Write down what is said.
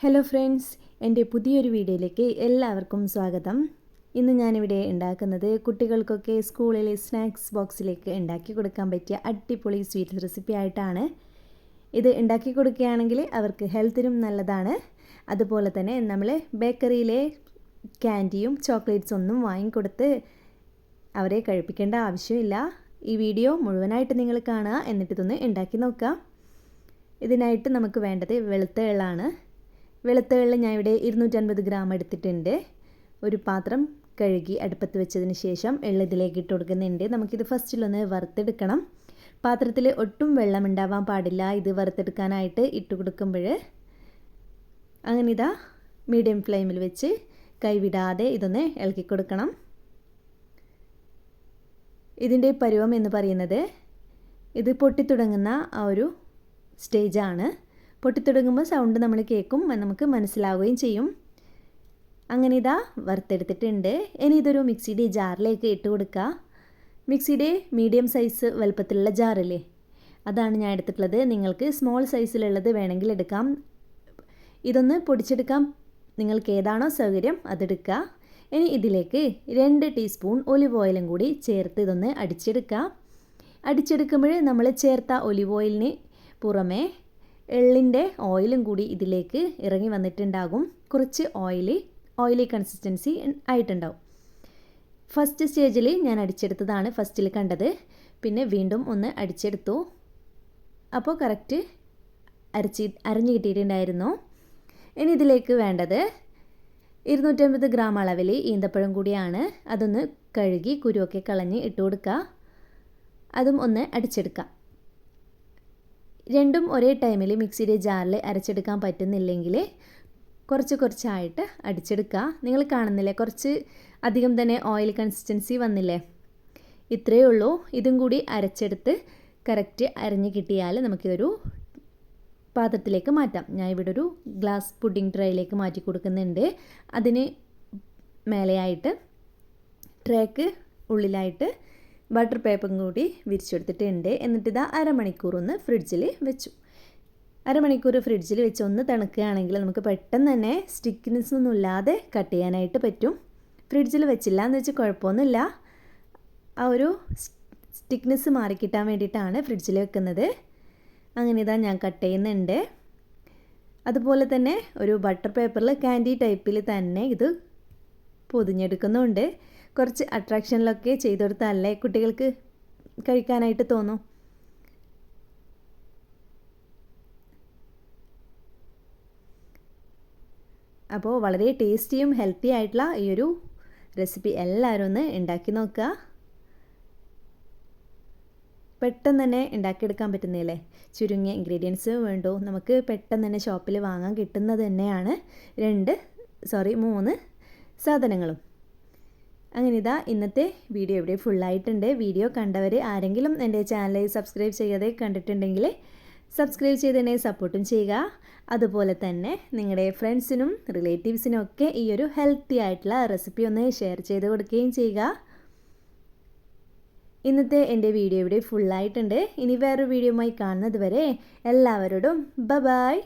Hello friends എന്റെ പുതിയൊരു വീഡിയോയിലേക്ക് എല്ലാവർക്കും സ്വാഗതം. ഇന്ന് ഞാനിവിടെ ഉണ്ടാക്കുന്നത് കുട്ടികൾക്കൊക്കെ സ്കൂളിലെ സ്നാക്സ് ബോക്സിലേക്ക് ഉണ്ടാക്കി കൊടുക്കാൻ പറ്റിയ അടിപൊളി സ്വീറ്റ് റെസിപ്പി ആയിട്ടാണ് ഇത് ഉണ്ടാക്കി കൊടുക്കുകയാണെങ്കിൽ അവർക്ക് ഹെൽത്തിനും നല്ലതാണ്. അതുപോലെ തന്നെ നമ്മൾ ബേക്കറിയിലെ ക്യാൻഡിയും ചോക്ലേറ്റ്സ് ഒന്നും വാങ്ങിക്കൊടുത്ത് അവരെ കഴിപ്പിക്കേണ്ട ആവശ്യമില്ല. ഈ വീഡിയോ മുഴുവനായിട്ട് നിങ്ങൾ കാണുക എന്നിട്ടിതൊന്ന് ഉണ്ടാക്കി നോക്കാം ഇതിനായിട്ട് നമുക്ക് വേണ്ടത് വെളുത്ത എള്ളാണ് വെളുത്ത വെള്ളം ഞാൻ ഇവിടെ ഇരുന്നൂറ്റൻപത് ഗ്രാം എടുത്തിട്ടുണ്ട്. ഒരു പാത്രം കഴുകി അടുപ്പത്ത് വെച്ചതിന് ശേഷം എള്ള ഇതിലേക്ക് ഇട്ട് കൊടുക്കുന്നുണ്ട്. നമുക്കിത് ഫസ്റ്റിലൊന്ന് വറുത്തെടുക്കണം. പാത്രത്തിൽ ഒട്ടും വെള്ളം ഉണ്ടാവാൻ പാടില്ല. ഇത് വറുത്തെടുക്കാനായിട്ട് ഇട്ട് കൊടുക്കുമ്പോൾ അങ്ങനെ ഇതാ മീഡിയം ഫ്ലെയിമിൽ വെച്ച് കൈവിടാതെ ഇതൊന്ന് ഇളക്കി കൊടുക്കണം. ഇതിന്റെ പരുവം എന്ന് പറയുന്നത് ഇത് പൊട്ടിത്തുടങ്ങുന്ന ആ ഒരു സ്റ്റേജാണ്. പൊട്ടിത്തുടങ്ങുമ്പോൾ സൗണ്ട് നമ്മൾ കേൾക്കും നമുക്ക് മനസ്സിലാവുകയും ചെയ്യും. അങ്ങനെ ഇതാ വറുത്തെടുത്തിട്ടുണ്ട്. ഇനി ഇതൊരു മിക്സിയുടെ ജാറിലേക്ക് ഇട്ട് കൊടുക്കുക മിക്സിയുടെ മീഡിയം സൈസ് വലുപ്പത്തിലുള്ള ജാറില്ലേ? അതാണ് ഞാൻ എടുത്തിട്ടുള്ളത്. നിങ്ങൾക്ക് സ്മോൾ സൈസിലുള്ളത് വേണമെങ്കിൽ എടുക്കാം. ഇതൊന്ന് പൊടിച്ചെടുക്കാം. നിങ്ങൾക്ക് ഏതാണോ സൗകര്യം അതെടുക്കുക ഇനി ഇതിലേക്ക് രണ്ട് ടീസ്പൂൺ ഒലിവ് ഓയിലും കൂടി ചേർത്ത് ഇതൊന്ന് അടിച്ചെടുക്കുക അടിച്ചെടുക്കുമ്പോൾ നമ്മൾ ചേർത്ത ഒലിവ് ഓയിലിന് പുറമേ എള്ളിന്റെ ഓയിലും കൂടി ഇതിലേക്ക് ഇറങ്ങി വന്നിട്ടുണ്ടാകും. കുറച്ച് ഓയിൽ ഓയിലി കൺസിസ്റ്റൻസി ആയിട്ടുണ്ടാവും. ഫസ്റ്റ് സ്റ്റേജിൽ ഞാൻ അടിച്ചെടുത്തതാണ് ഫസ്റ്റിൽ കണ്ടത്. പിന്നെ വീണ്ടും ഒന്ന് അടിച്ചെടുത്തു. അപ്പോൾ കറക്റ്റ് അരച്ച് അരഞ്ഞു കിട്ടിയിട്ടുണ്ടായിരുന്നു. ഇനി ഇതിലേക്ക് വേണ്ടത് ഇരുന്നൂറ്റമ്പത് ഗ്രാം അളവിൽ ഈന്തപ്പഴം കൂടിയാണ്. അതൊന്ന് കഴുകി കുരുവൊക്കെ കളഞ്ഞ് ഇട്ട് കൊടുക്കുക അതും ഒന്ന് അടിച്ചെടുക്കാം. രണ്ടും ഒരേ ടൈമിൽ മിക്സിയുടെ ജാറിൽ അരച്ചെടുക്കാൻ പറ്റുന്നില്ലെങ്കിൽ കുറച്ച് കുറച്ചായിട്ട് അടിച്ചെടുക്കുക നിങ്ങൾ കാണുന്നില്ലേ? കുറച്ച് അധികം തന്നെ ഓയിൽ കൺസിസ്റ്റൻസി വന്നില്ലേ? ഇത്രയേ ഉള്ളൂ. ഇതും കൂടി അരച്ചെടുത്ത് കറക്റ്റ് അരഞ്ഞ് കിട്ടിയാൽ നമുക്കിതൊരു പാത്രത്തിലേക്ക് മാറ്റാം. ഞാൻ ഇവിടെ ഒരു ഗ്ലാസ് പുഡിംഗ് ട്രേയിലേക്ക് മാറ്റി കൊടുക്കുന്നുണ്ട്. അതിന് മേലെയായിട്ട് ട്രേക്ക് ഉള്ളിലായിട്ട് ബട്ടർ പേപ്പറും കൂടി വിരിച്ചെടുത്തിട്ടുണ്ട്. എന്നിട്ട് ഇതാ അരമണിക്കൂർ ഒന്ന് ഫ്രിഡ്ജിൽ വെച്ചു. അരമണിക്കൂർ ഫ്രിഡ്ജിൽ വെച്ച് ഒന്ന് തണുക്കുകയാണെങ്കിൽ നമുക്ക് പെട്ടെന്ന് തന്നെ സ്റ്റിക്നെസ് ഒന്നും ഇല്ലാതെ കട്ട് ചെയ്യാനായിട്ട് പറ്റും. ഫ്രിഡ്ജിൽ വെച്ചില്ല എന്ന് വെച്ച് കുഴപ്പമൊന്നുമില്ല. ആ ഒരു സ്റ്റിക്നെസ് മാറിക്കിട്ടാൻ വേണ്ടിയിട്ടാണ് ഫ്രിഡ്ജിൽ വെക്കുന്നത്. അങ്ങനെ ഇതാ ഞാൻ കട്ട് ചെയ്യുന്നുണ്ട്. അതുപോലെ തന്നെ ഒരു ബട്ടർ പേപ്പറിൽ കാൻഡി ടൈപ്പിൽ തന്നെ ഇത് പൊതിഞ്ഞെടുക്കുന്നുണ്ട്. കുറച്ച് അട്രാക്ഷനിലൊക്കെ ചെയ്തു കൊടുത്താലേ കുട്ടികൾക്ക് കഴിക്കാനായിട്ട് തോന്നും? അപ്പോൾ വളരെ ടേസ്റ്റിയും ഹെൽത്തി ആയിട്ടുള്ള ഈ ഒരു റെസിപ്പി എല്ലാവരും ഒന്ന് ഉണ്ടാക്കി നോക്കുക. പെട്ടെന്ന് തന്നെ ഉണ്ടാക്കിയെടുക്കാൻ പറ്റുന്നില്ലേ ചുരുങ്ങിയ ഇൻഗ്രീഡിയൻസ് വേണ്ടു. നമുക്ക് പെട്ടെന്ന് തന്നെ ഷോപ്പിൽ വാങ്ങാൻ കിട്ടുന്നത് തന്നെയാണ് രണ്ട് സോറി മൂന്ന് സാധനങ്ങളും. അങ്ങനെ ഇതാ ഇന്നത്തെ വീഡിയോ ഇവിടെ ഫുള്ളായിട്ടുണ്ട് വീഡിയോ കണ്ടവർ ആരെങ്കിലും എന്റെ ചാനൽ സബ്സ്ക്രൈബ് ചെയ്യാതെ കണ്ടിട്ടുണ്ടെങ്കിൽ സബ്സ്ക്രൈബ് ചെയ്ത് എന്നെ സപ്പോർട്ടും ചെയ്യുക. അതുപോലെ തന്നെ നിങ്ങളുടെ ഫ്രണ്ട്സിനും റിലേറ്റീവ്സിനും ഒക്കെ ഈ ഒരു ഹെൽത്തി ആയിട്ടുള്ള റെസിപ്പി ഒന്ന് ഷെയർ ചെയ്ത് കൊടുക്കുകയും ചെയ്യുക. ഇന്നത്തെ എന്റെ വീഡിയോ ഇവിടെ ഫുള്ളായിട്ടുണ്ട് ഇനി വേറൊരു ആയി കാണുന്നത് വരെ എല്ലാവരോടും ബ ബായ്